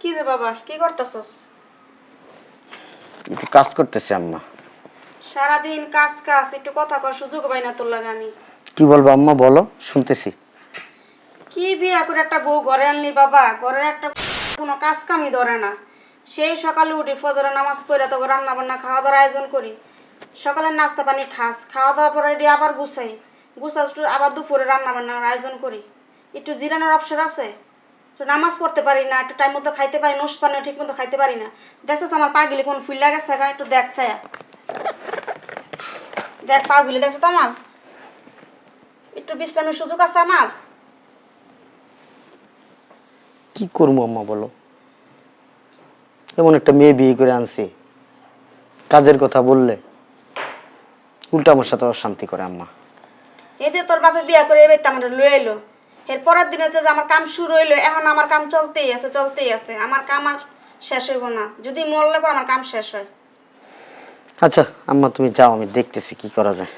কি রে বাবা কি করতেছস? একটু কাজ করতেছি আম্মা। সারাদিন কাজ কাজ একটু কথা কর সুযোগ পাই না তোর লাগে আমি। কি বলব আম্মা বলো শুনতেছি। কি বিয়া করে একটা বউ ঘরে আনলি বাবা? ঘরের একটা কোনো কাজ কামই ধরে না। সেই সকালে উঠি ফজরের নামাজ পড়ে তবে রান্না বান্না খাওয়া দাওয়ার আয়োজন করি। সকালের নাস্তা পানি খাস খাওয়া দাওয়া পরে এটি আবার গুছাই। গুছাস আবার দুপুরে রান্না বান্নার আয়োজন করি। একটু জিরানোর অপশন আছে? নামাজ পড়তে পারি না একটু টাইম মতো খাইতে পারি নোস পানিও ঠিক মতো খাইতে পারি না। দেখছিস আমার পা গেলে কোন ফুল গেছে গা একটু দেখ চায়া দেখ পা গেলে দেখছ তো আমার? একটু বিশ্রামের সুযোগ আছে আমার? কি করব আম্মা বলো? এমন একটা মেয়ে বিয়ে করে আনছি কাজের কথা বললে উল্টা আমার সাথে অশান্তি করে আম্মা। এই যে তোর বাপে বিয়া করে এবার তো আমার লয়ে এলো এর পরের দিনে যে আমার কাম শুরু হইল এখন আমার কাম চলতেই আছে চলতেই আছে। আমার কাম আর শেষ হইব না। যদি মরলে পর আমার কাম শেষ হয়। আচ্ছা আম্মা তুমি যাও আমি দেখতেছি কি করা যায়।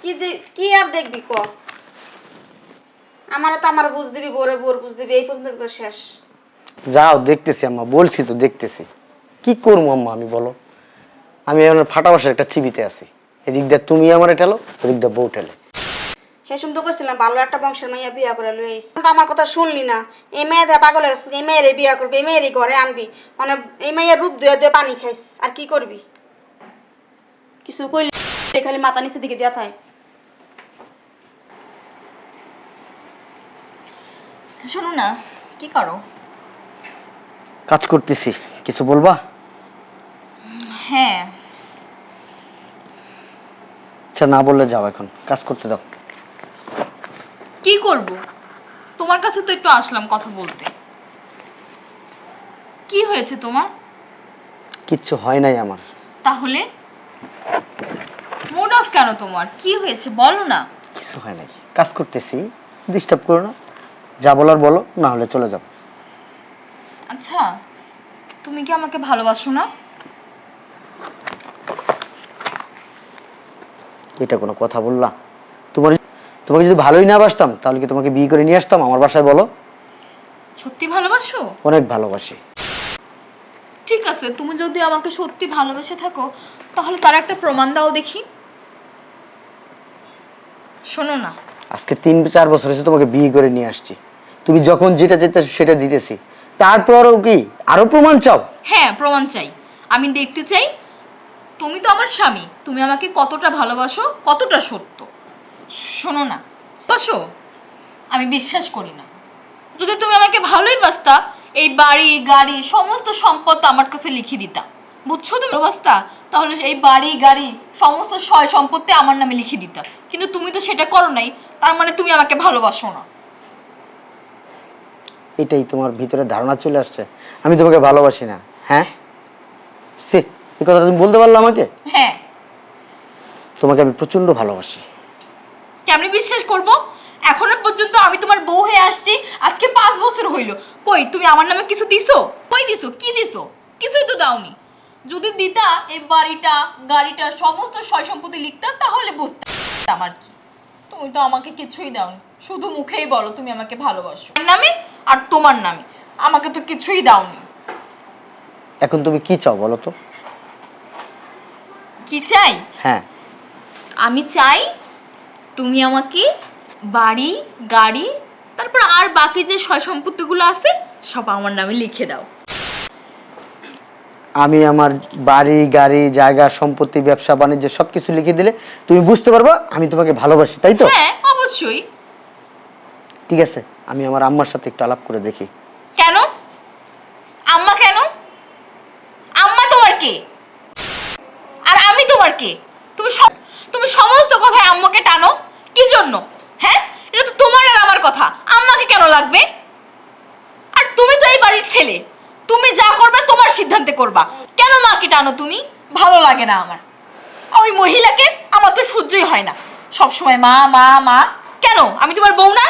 কি কি আর দেখবি ক? আমারও তো আমার বুঝ দিবি বোরে বোর বুঝ দিবি এই পর্যন্ত তো শেষ। যাও দেখতেছি আম্মা বলছি তো দেখতেছি। কি করব আম্মা আমি বলো। আমি এখন ফাটা বসার একটা চিবিতে আছি। এদিক দিয়ে তুমি আমার ঠেলো ওদিক দিয়ে বউ ঠেলে। হেসুম তো কইছিলাম ভালো একটা বংশের মাইয়া বিয়া করে লই আইস। তো আমার কথা শুনলি না। এই মেয়েদের পাগল হয়ে গেছে এই মেয়েরে বিয়া করবি এই মেয়েরই ঘরে আনবি। মানে এই মেয়ের রূপ দিয়ে দিয়ে পানি খাইস আর কি করবি? কিছু কইলি খালি মাথা নিচে দিকে দিয়া থায় শোনো না কি করো? কাজ করতেছি কিছু বলবা? হ্যাঁ। আচ্ছা না বললে যাও এখন কাজ করতে দাও। করব? তোমার কাছে তো একটু আসলাম কথা বলতে। কি হয়েছে তোমার? কিচ্ছু হয় নাই আমার। তাহলে? মুড অফ কেন তোমার? কি হয়েছে বলো না। কিছু হয় নাই। কাজ করতেছি। ডিস্টার্ব করো না। যা বলার বলো না হলে চলে যাও আচ্ছা তুমি কি আমাকে ভালোবাসো না? এটা কোনো কথা বললা? তোমাকে যদি ভালোই না বাসতাম তাহলে কি তোমাকে বিয়ে করে নিয়ে আসতাম? আমার বাসায় বলো। সত্যি ভালোবাসো? অনেক ভালোবাসি। ঠিক আছে তুমি যদি আমাকে সত্যি ভালোবেসে থাকো তাহলে তার একটা প্রমাণ দাও দেখি। শোনো না। আজকে তিন চার বছর হয়েছে তোমাকে বিয়ে করে নিয়ে আসছি। তুমি যখন যেটা যেতে সেটা দিতেছি। তারপরও কি আরও প্রমাণ চাও? হ্যাঁ প্রমাণ চাই। আমি দেখতে চাই তুমি তো আমার স্বামী। তুমি আমাকে কতটা ভালোবাসো কতটা সত্য। শোনো না বাসো। আমি বিশ্বাস করি না। যদি তুমি আমাকে ভালোই বাসতা এই বাড়ি গাড়ি সমস্ত সম্পদ আমার কাছে লিখে দিতা। বুঝছ তুমি? ভালোবাসতা তাহলে এই বাড়ি গাড়ি সমস্ত সয় সম্পত্তি আমার নামে লিখে দিতা। কিন্তু তুমি তো সেটা করো নাই তার মানে তুমি আমাকে ভালোবাসো না। এটাই তোমার ভিতরে ধারণা চলে আসছে। আমি তোমাকে ভালোবাসি না হ্যাঁ? সে এই কথাটা তুমি বলতে পারলে আমাকে? হ্যাঁ। তোমাকে আমি প্রচণ্ড ভালোবাসি। কেমনি বিশ্বাস করব? এখনও পর্যন্ত আমি তোমার বউ হয়ে আসছি। আজকে পাঁচ বছর হইল। কই তুমি আমার নামে কিছু দিছো? কই দিছো? কি দিছো? কিছুই তো দাওনি। যদি দিতা এই বাড়িটা গাড়িটা সমস্ত সয় সম্পত্তি লিখতা তাহলে বুঝতাম আর কি। তুমি তো আমাকে কিছুই দাওনি। শুধু মুখেই বলো তুমি আমাকে ভালোবাসো। নামে আর তোমার নামে। আমাকে তো কিছুই দাওনি। এখন তুমি কি চাও বলো তো? কি চাই? হ্যাঁ। আমি চাই তুমি আমাকে বাড়ি গাড়ি তারপর আর বাকি যে সয় সম্পত্তিগুলো আছে সব আমার নামে লিখে দাও। আমি আমার বাড়ি গাড়ি জায়গা সম্পত্তি ব্যবসা বাণিজ্য সবকিছু লিখে দিলে তুমি বুঝতে পারবা আমি তোমাকে ভালোবাসি তাই তো? হ্যাঁ অবশ্যই। ঠিক আছে আমি আমার আম্মার সাথে একটু আলাপ করে দেখি। কেন? আম্মা কেন? আম্মা তোমার কে? আর আমি তোমার কে? তুমি সব- তুমি সমস্ত কথায় আম্মাকে টানো। কি জন্য? হ্যাঁ? এটা তো তোমার আর আমার কথা। আম্মাকে কেন লাগবে? আর তুমি তো এই বাড়ির ছেলে। তুমি যা করবে তোমার সিদ্ধান্তে করবা। কেন মাকে টানো তুমি? ভালো লাগে না আমার। ওই মহিলাকে আমার তো সহ্যই হয় না। সব সময় মা মা মা। কেন? আমি তোমার বউ না?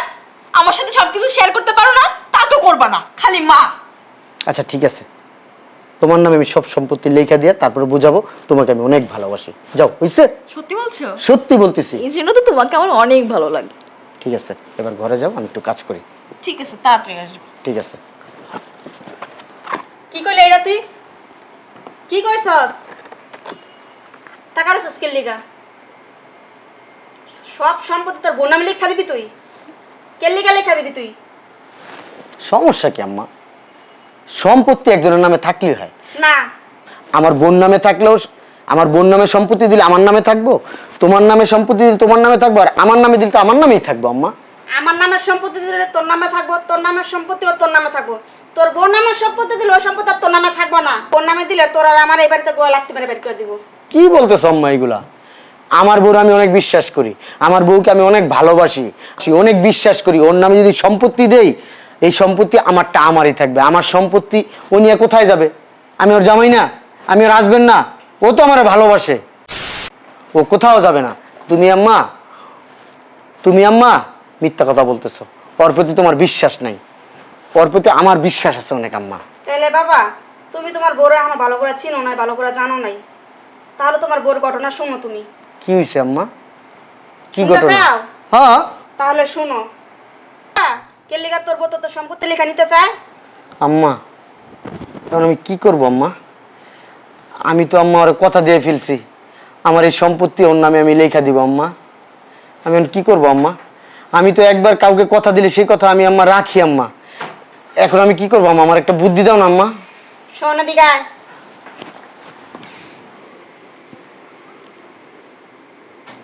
আমার সাথে সবকিছু শেয়ার করতে পারো না? তা তো করবা না। খালি মা। আচ্ছা ঠিক আছে। তোমার নামে আমি সব সম্পত্তি লেখা দিয়ে তারপরে বুঝাবো তোমাকে আমি অনেক ভালোবাসি। যাও বুঝছে সত্যি বলছো? সত্যি বলতেছি। এই জন্য তো তোমাকে আমার অনেক ভালো লাগে। ঠিক আছে এবার ঘরে যাও আমি একটু কাজ করি। ঠিক আছে তাড়াতাড়ি আসব। ঠিক আছে। কি কইলে এটা তুই? কি কইছস? টাকা রসস কে লিগা? সব সম্পত্তি তোর বোন নামে লেখা দিবি তুই? কে লিগা লেখা দিবি তুই? সমস্যা কি আম্মা? সম্পত্তি একজনের নামে থাকলেই হয়। না। আমার বোন নামে থাকলেও আমার বোন নামে সম্পত্তি দিলে আমার নামে থাকব? তোমার নামে সম্পত্তি দিলে তোমার নামে থাকব? আর আমার নামে দিলে তো আমার নামেই থাকব আম্মা। আমার নামের সম্পত্তি দিলে তোর নামে থাকব তোর নামের সম্পত্তি ও তোর নামে থাকব। তোর বোন নামের সম্পত্তি দিলে ওই সম্পত্তি আর তোর নামে থাকব না। তোর নামে দিলে তোর আর আমার এই বাড়িতে গোয়া লাগতে পারে বের করে দিব। কি বলতেছো আম্মা এগুলা? আমার বউ আমি অনেক বিশ্বাস করি। আমার বউকে আমি অনেক ভালোবাসি। অনেক বিশ্বাস করি। ওর নামে যদি সম্পত্তি দেই এই সম্পত্তি আমারটা আমারই থাকবে। আমার সম্পত্তি ও নিয়ে কোথায় যাবে? আমি ওর জামাই না আমি ওর আসবেন না। ও তো আমার ভালোবাসে। ও কোথাও যাবে না। তুমি আম্মা তুমি আম্মা মিথ্যা কথা বলতেছো। ওর প্রতি তোমার বিশ্বাস নাই। ওর প্রতি আমার বিশ্বাস আছে অনেক আম্মা। তাহলে বাবা তুমি তোমার বউরে এখনও ভালো করে চিনো নাই ভালো করে জানো নাই। তাহলে তোমার বউর ঘটনা শুনো তুমি। কি হয়েছে আম্মা? কি ঘটনা? হ্যাঁ। তাহলে শুনো। কে লিগা তোর বউ তো তোর সম্পত্তি লেখা নিতে চায়? আম্মা এখন আমি কি করব আম্মা? আমি তো আম্মা ওর কথা দিয়ে ফেলছি। আমার এই সম্পত্তি ওর নামে আমি লেখা দিব আম্মা। আমি এখন কি করব আম্মা? আমি তো একবার কাউকে কথা দিলে সেই কথা আমি আম্মা রাখি আম্মা। এখন আমি কি করব আম্মা? আমার একটা বুদ্ধি দাও না আম্মা। শোন দিগায়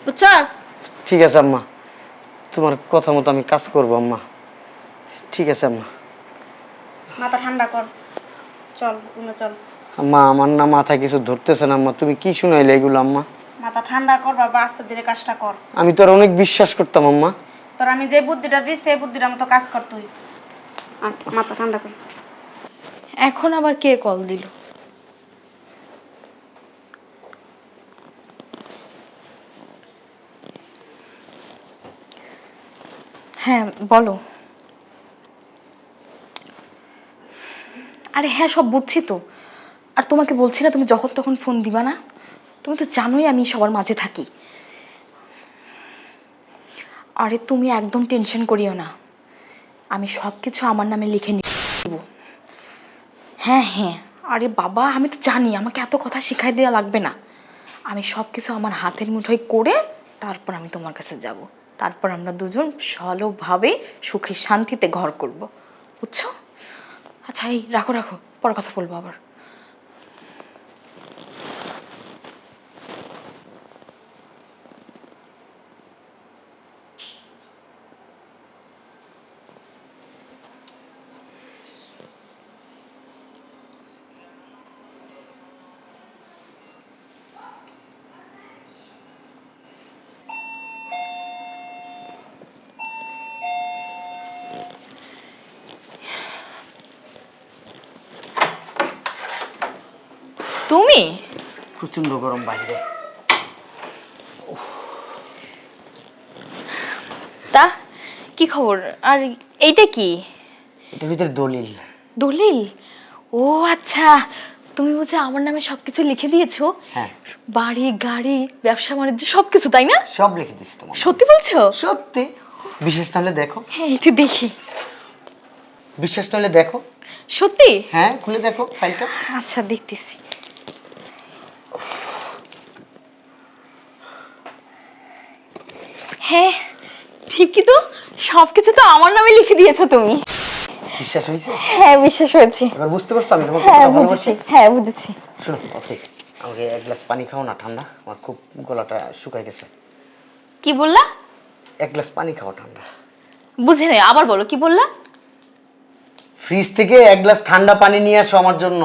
বুঝছস? ঠিক আছে আম্মা। তোমার কথা মতো আমি কাজ করব আম্মা। ঠিক আছে আম্মা। মাথা ঠান্ডা কর। চল রুমে চল। আম্মা আমার না মাথায় কিছু ধরতেছে না আম্মা। তুমি কি শুনাইলে এগুলো আম্মা? মাথা ঠান্ডা কর বাবা আস্তে ধীরে কাজটা কর। আমি তো আর অনেক বিশ্বাস করতাম আম্মা। তোর আমি যে বুদ্ধিটা দিই সেই বুদ্ধিটার মতো কাজ কর তুই। আয়, মাথা ঠান্ডা কর। এখন আবার কে কল দিল? হ্যাঁ বলো। আরে হ্যাঁ সব বুঝছি তো। আর তোমাকে বলছি না, তুমি যখন তখন ফোন দিবা না? তুমি তো জানোই আমি সবার মাঝে থাকি। আরে তুমি একদম টেনশন করিও না। আমি সব কিছু আমার নামে লিখে নিব। হ্যাঁ হ্যাঁ। আরে বাবা, আমি তো জানি, আমাকে এত কথা শিখাই দেওয়া লাগবে না। আমি সব কিছু আমার হাতের মুঠোয় করে তারপর আমি তোমার কাছে যাব। তারপর আমরা দুজন ভালোভাবে সুখে শান্তিতে ঘর করব। বুঝছ? আচ্ছা এই রাখো রাখো পরে কথা বলব আবার। তুমি? প্রচণ্ড গরম বাইরে। তা কি খবর? আর এইটা কি? এটার ভিতরে দলিল। দলিল? ও আচ্ছা তুমি বুঝে আমার নামে সবকিছু লিখে দিয়েছ? হ্যাঁ। বাড়ি গাড়ি ব্যবসা বাণিজ্য সবকিছু তাই না? সব লিখে দিছি তোমার সত্যি বলছো? সত্যি। বিশেষ নাহলে দেখো। হ্যাঁ একটু দেখি। বিশ্বাস নাহলে দেখো। সত্যি? হ্যাঁ খুলে দেখো ফাইলটা। আচ্ছা দেখতেছি। হ্যাঁ ঠিকই তো। সবকিছু তো আমার নামে লিখে দিয়েছ তুমি। বিশ্বাস হয়েছে? হ্যাঁ বিশ্বাস হয়েছে। এবার বুঝতে পারছ আমি তোমার হ্যাঁ বুঝেছি। হ্যাঁ বুঝেছি। শোনো ওকে আমাকে এক গ্লাস পানি খাও না ঠান্ডা। আমার খুব গলাটা শুকাই গেছে। কি বললা? এক গ্লাস পানি খাও ঠান্ডা। বুঝে নেই আবার বলো কি বললা? ফ্রিজ থেকে এক গ্লাস ঠান্ডা পানি নিয়ে আসো আমার জন্য।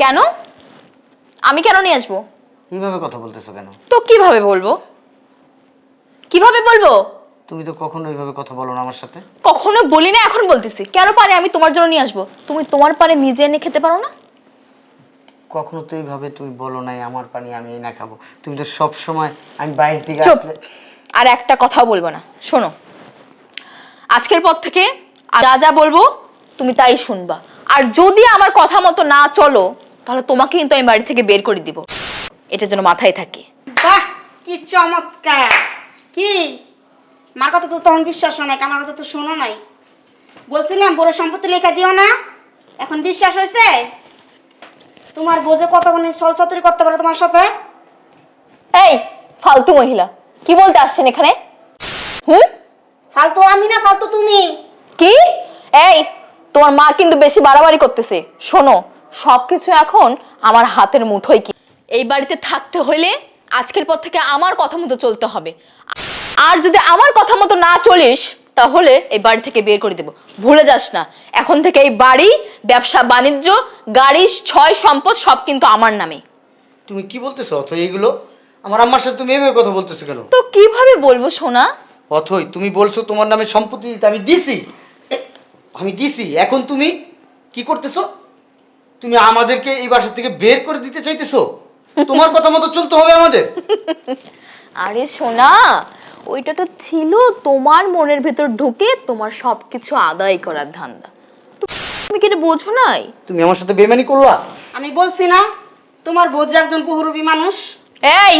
কেন? আমি কেন নিয়ে আসব? এইভাবে কথা বলতেছো কেন? তো কীভাবে বলব? কীভাবে বলব? তুমি তো কখনো এইভাবে কথা বলো না আমার সাথে। কখনো বলি না এখন বলতেছি। কেন পারে? আমি তোমার জন্য নিয়ে আসব। তুমি তোমার পারে নিজে এনে খেতে পারো না? কখনো তো এইভাবে তুমি বলো নাই আমার পানি আমি এই না খাব। তুমি তো সব সময় আমি বাইরে থেকে চুপ। আসলে আর একটা কথাও বলব না। শোনো। আজকের পর থেকে যা যা বলব তুমি তাই শুনবা। আর যদি আমার কথা মতো না চলো তাহলে তোমাকে কিন্তু আমি বাড়ি থেকে বের করে দিব। এটা যেন মাথায় থাকে। বাহ কি চমৎকার! কি? মার কথা তো তখন বিশ্বাস হয় নাই আমার কথা তো শোনো নাই। বলছিলাম বড় সম্পত্তি লেখা দিও না। এখন বিশ্বাস হয়েছে? তোমার বোঝে কত মানে চলচতুরি করতে পারে তোমার সাথে? এই ফালতু মহিলা কি বলতে আসছেন এখানে? হুম? ফালতু আমি না ফালতু তুমি? কি? এই তোমার মা কিন্তু বেশি বাড়াবাড়ি করতেছে। শোনো সবকিছু এখন আমার হাতের মুঠোয় কি? এই বাড়িতে থাকতে হলে আজকের পর থেকে আমার কথা মতো চলতে হবে। আর যদি আমার কথা মতো না চলিস তাহলে এই বাড়ি থেকে বের করে দেব। ভুলে যাস না। এখন থেকে এই বাড়ি ব্যবসা বাণিজ্য গাড়ি ছয় সম্পদ সব কিন্তু আমার নামে। তুমি কি বলতেছো? অথই এইগুলো? আমার আম্মার সাথে তুমি এভাবে কথা বলতেছো কেন? তো কীভাবে বলব সোনা? অথই তুমি বলছো তোমার নামে সম্পত্তি দিতে আমি দিছি। আমি দিছি। এখন তুমি কি করতেছো? তুমি আমাদেরকে এই বাসা থেকে বের করে দিতে চাইতেছো? তোমার কথা মতো চলতে হবে আমাদের। আরে সোনা ওইটা তো ছিল তোমার মনের ভেতর ঢুকে তোমার সবকিছু আদায় করার ধান্দা। তুমি কি এটা বোঝো নাই? তুমি আমার সাথে বেমানি করলা? আমি বলছি না তোমার বোঝে একজন বহুরূপী মানুষ। এই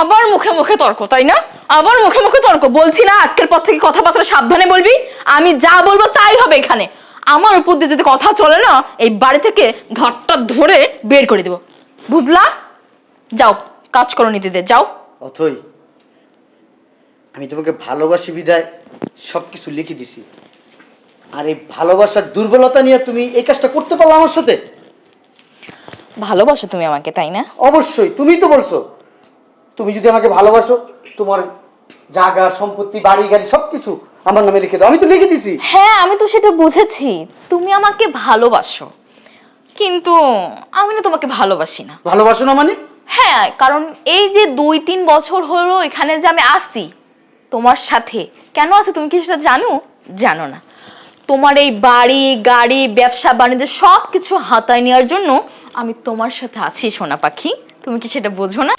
আবার মুখে মুখে তর্ক তাই না? আবার মুখে মুখে তর্ক। বলছি না আজকের পর থেকে কথাবার্তা সাবধানে বলবি। আমি যা বলব তাই হবে এখানে। আমার উপর দিয়ে যদি কথা চলে না এই বাড়ি থেকে ঘরটা ধরে বের করে দেবো। বুঝলা? যাও কাজ করো নিতে যাও। অথই আমি তোমাকে ভালোবাসি বিদায় সব কিছু লিখে দিছি। আর এই ভালোবাসার দুর্বলতা নিয়ে তুমি এই কাজটা করতে পারল আমার সাথে? ভালোবাসো তুমি আমাকে তাই না? অবশ্যই তুমি তো বলছো। তুমি যদি আমাকে ভালোবাসো তোমার জায়গা সম্পত্তি বাড়ি গাড়ি সব কিছু আমার নামে লিখে দাও। আমি তো লিখে দিছি। হ্যাঁ আমি তো সেটা বুঝেছি। তুমি আমাকে ভালোবাসো। কিন্তু আমি না তোমাকে ভালোবাসি না। ভালোবাসো না মানে? হ্যাঁ কারণ এই যে দুই তিন বছর হলো এখানে যে আমি আসছি তোমার সাথে কেন আছে তুমি কি সেটা জানো? জানো না। তোমার এই বাড়ি গাড়ি ব্যবসা বাণিজ্য সব কিছু হাতায় নেওয়ার জন্য আমি তোমার সাথে আছি সোনা পাখি। তুমি কি সেটা বোঝো না?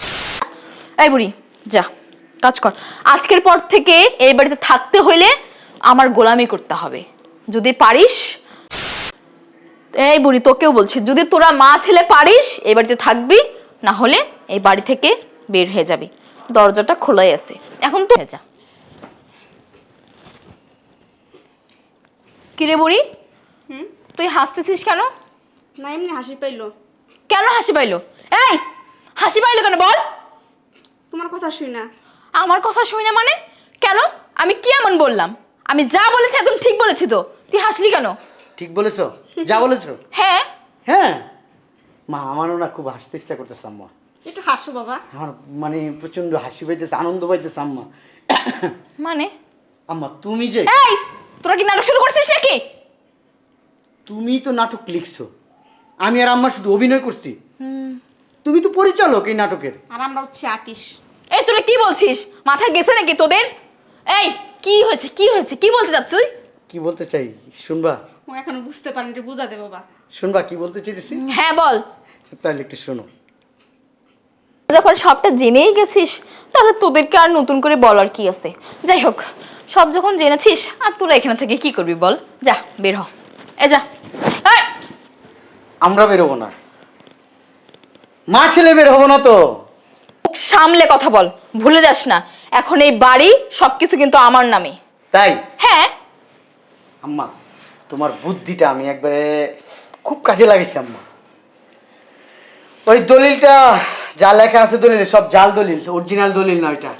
এই বুড়ি যা কাজ কর। আজকের পর থেকে এই বাড়িতে থাকতে হইলে আমার গোলামি করতে হবে। যদি পারিস এই বুড়ি তোকেও বলছি যদি তোরা মা ছেলে পারিস এই বাড়িতে থাকবি না হলে এই বাড়ি থেকে বের হয়ে যাবি। দরজাটা খোলাই আছে। এখন তো যা। কিরে বুড়ি? হুম? তুই হাসতেছিস কেন? না এমনি হাসি পাইলো। কেন হাসি পাইলো? এই হাসি পাইলো কেন বল? তোমার কথা শুই না। আমার কথা শুই না মানে? কেন? আমি কি এমন বললাম? আমি যা বলেছি একদম ঠিক বলেছি তো। তুই হাসলি কেন? ঠিক বলেছ? যা বলেছ? হ্যাঁ। হ্যাঁ? মা আমারও না খুব হাসতে ইচ্ছা করতেছে আম্মা। একটু হাসো বাবা। আমার মানে প্রচণ্ড হাসি পাইতেছে আনন্দ পাইতেছে আম্মা। মানে? আম্মা তুমি যে এই তোরা কি নাটক শুরু করছিস নাকি? তুমি তো নাটক লিখছো। আমি আর আম্মা শুধু অভিনয় করছি। তুমি তো পরিচালক এই নাটকের। আর আমরা হচ্ছে আর্টিস্ট। এই তোরা কি বলছিস? মাথায় গেছে নাকি তোদের? এই কি হয়েছে কি হয়েছে? কি বলতে চাচ্ছ তুই? কি বলতে চাই? শুনবা? এখনও বুঝতে পারেন বুঝা দে বাবা। শুনবা কি বলতে চাইতেছি? হ্যাঁ বল। তাহলে একটু শোনো। যখন সবটা জেনেই গেছিস তাহলে তোদেরকে আর নতুন করে বলার কি আছে? যাই হোক সব যখন জেনেছিস আর তোরা এখানে থেকে কি করবি বল? যা বের হ। এ যা। আমরা বেরোবো না। মা ছেলে বের হব না তো। সামলে কথা বল ভুলে যাস না। এখন এই বাড়ি সবকিছু কিন্তু আমার নামে। তাই? হ্যাঁ। আম্মা। তোমার বুদ্ধিটা আমি একবারে খুব কাজে লাগিয়েছি আম্মা। ওই দলিলটা যা লেখা আছে দলিল সব জাল দলিল অরিজিনাল দলিল না ওইটা।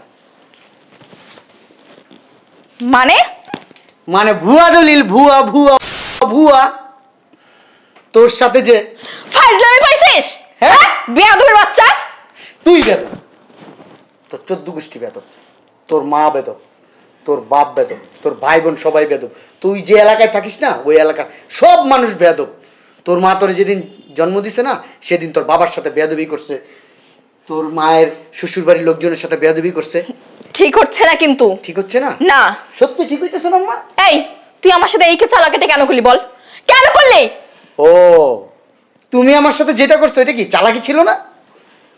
মানে? মানে ভুয়া দলিল ভুয়া ভুয়া ভুয়া। তোর সাথে যে ফাইজলামি পাইছিস? হ্যাঁ? বেয়াদবের বাচ্চা? তুই বেদ তোর চোদ্দ গোষ্ঠী বেদ তোর মা বেদ তোর বাপ বেদ তোর ভাই বোন সবাই বেদ তুই যে এলাকায় থাকিস না ওই এলাকার সব মানুষ বেদব। তোর মা তোর যেদিন জন্ম দিছে না সেদিন তোর বাবার সাথে বেয়াদবি করছে। তোর মায়ের শ্বশুর বাড়ির লোকজনের সাথে বেয়াদবি করছে। ঠিক হচ্ছে না কিন্তু। ঠিক হচ্ছে না? না। সত্যি ঠিক হইতেছে না মা এই তুই আমার সাথে এই চালাকিটা কেন করলি বল? কেন করলি? ও তুমি আমার সাথে যেটা করছ এটা কি চালাকি ছিল না?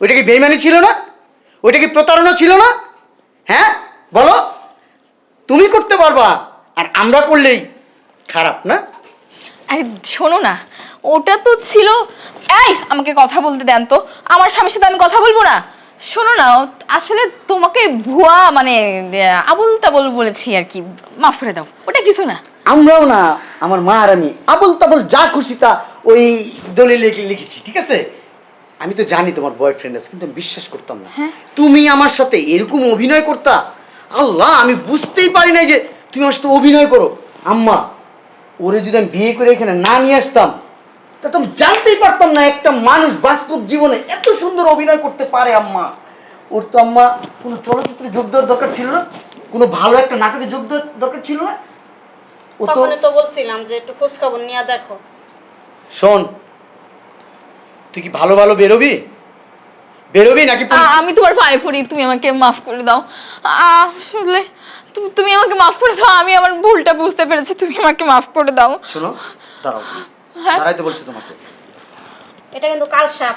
ওইটা কি বেইমানি ছিল না? ওইটা কি প্রতারণা ছিল না? হ্যাঁ বলো। তুমি করতে পারবা আর আমরা করলেই খারাপ না? আরে শোনো না ওটা তো ছিল এই আমাকে কথা বলতে দেন তো আমার স্বামীর সাথে আমি কথা বলব না। শোনো না আসলে তোমাকে ভুয়া মানে আবুল তাবুল বলেছি আর কি মাফ করে দাও ওটা কিছু না। আমরাও না আমার মা আর আমি আবল তাবল যা খুশি তা ওই দলে দলিলে লিখেছি ঠিক আছে? আমি তো জানি তোমার বয়ফ্রেন্ড আছে কিন্তু আমি বিশ্বাস করতাম না। হ্যাঁ। তুমি আমার সাথে এরকম অভিনয় করতা আল্লাহ আমি বুঝতেই পারি নাই যে তুমি আমার সাথে অভিনয় করো। আম্মা ওরে যদি আমি বিয়ে করে এখানে না নিয়ে আসতাম তা তো আমি জানতেই পারতাম না একটা মানুষ বাস্তব জীবনে এত সুন্দর অভিনয় করতে পারে আম্মা। ওর তো আম্মা কোনো চলচ্চিত্রে যোগ দেওয়ার দরকার ছিল না কোনো ভালো একটা নাটকে যোগ দেওয়ার দরকার ছিল না। ও তো তখনই তো বলছিলাম যে একটু খোঁজখবর নিয়ে দেখো। শোন তুই কি ভালো ভালো বেরোবি? বেরোবি নাকি পুলিশ- আ- আমি তোমার পায়ে পড়ি তুমি আমাকে মাফ করে দাও। আ- আসলে তু- তুমি আমাকে মাফ করে দাও আমি আমার ভুলটা বুঝতে পেরেছি তুমি আমাকে মাফ করে দাও। শোনো দাঁড়াও। হ্যাঁ? দাঁড়াইতে বলছি তোমাকে। এটা কিন্তু কাল সাপ।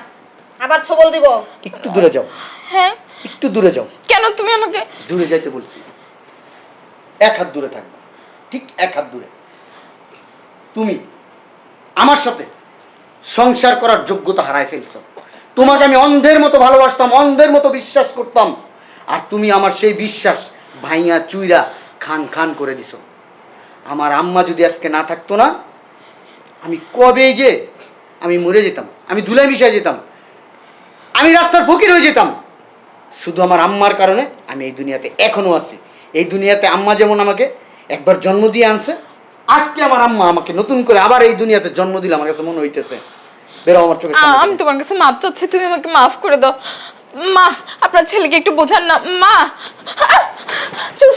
আবার ছবল দিব। একটু দূরে যাও। হ্যাঁ? একটু দূরে যাও। কেন তুমি আমাকে দূরে যাইতে বলছি। এক হাত দূরে থাকবে। ঠিক এক হাত দূরে। তুমি আমার সাথে সংসার করার যোগ্যতা হারায় ফেলছো। তোমাকে আমি অন্ধের মতো ভালোবাসতাম, অন্ধের মতো বিশ্বাস করতাম। আর তুমি আমার সেই বিশ্বাস ভাইয়া, চুইরা খান খান করে দিছো। আমার আম্মা যদি আজকে না থাকতো না, আমি কবে যে আমি মরে যেতাম, আমি ধুলাই মিশাই যেতাম, আমি রাস্তার ফকির হয়ে যেতাম। শুধু আমার আম্মার কারণে আমি এই দুনিয়াতে এখনও আছি। এই দুনিয়াতে আম্মা যেমন আমাকে একবার জন্ম দিয়ে আনছে, আজকে আমার আম্মা আমাকে নতুন করে আবার এই দুনিয়াতে জন্ম দিলে, আমার কাছে মনে হইতেছে। বেরো আমার চোখের সামনে। আমি তোমার কাছে মাপ চাচ্ছি তুমি আমাকে মাফ করে দাও। মা আপনার ছেলেকে একটু বোঝান না। মা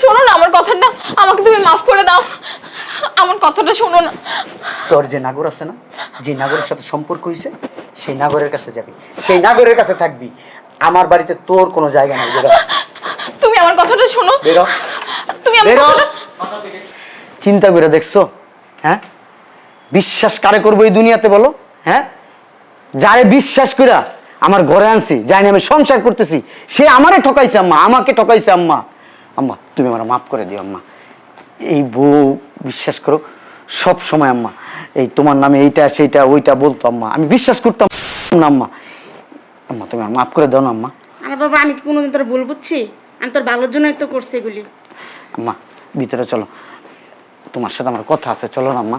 শোনো না আমার কথাটা। আমাকে তুমি মাফ করে দাও। আমার কথাটা শোনো না। তোর যে নাগর আছে না যে নাগরের সাথে সম্পর্ক হয়েছে সেই নাগরের কাছে যাবি। সেই নাগরের কাছে থাকবি। আমার বাড়িতে তোর কোনো জায়গা নেই বেরো। তুমি আমার কথাটা শোনো। বেরো। তুমি আমার বেরো। কথাটা চিন্তা করে দেখছ হ্যাঁ? বিশ্বাস কারে করব এই দুনিয়াতে বলো হ্যাঁ? যারে বিশ্বাস কইরা আমার ঘরে আনছি জানি আমি সংসার করতেছি সে আমারে ঠকাইছে আম্মা আমাকে ঠকাইছে আম্মা। আম্মা তুমি আমার মাফ করে দিও আম্মা। এই বউ বিশ্বাস করো সব সময় আম্মা এই তোমার নামে এইটা সেইটা ওইটা বলতো আম্মা। আমি বিশ্বাস করতাম না আম্মা। আম্মা তুমি আমার মাফ করে দাও না আম্মা। আরে বাবা আমি কি কোনোদিন তোর ভুল বুঝছি? আমি তোর ভালোর জন্যই তো করছি এগুলি। আম্মা ভিতরে চলো। তোমার সাথে আমার কথা আছে চলো না আম্মা।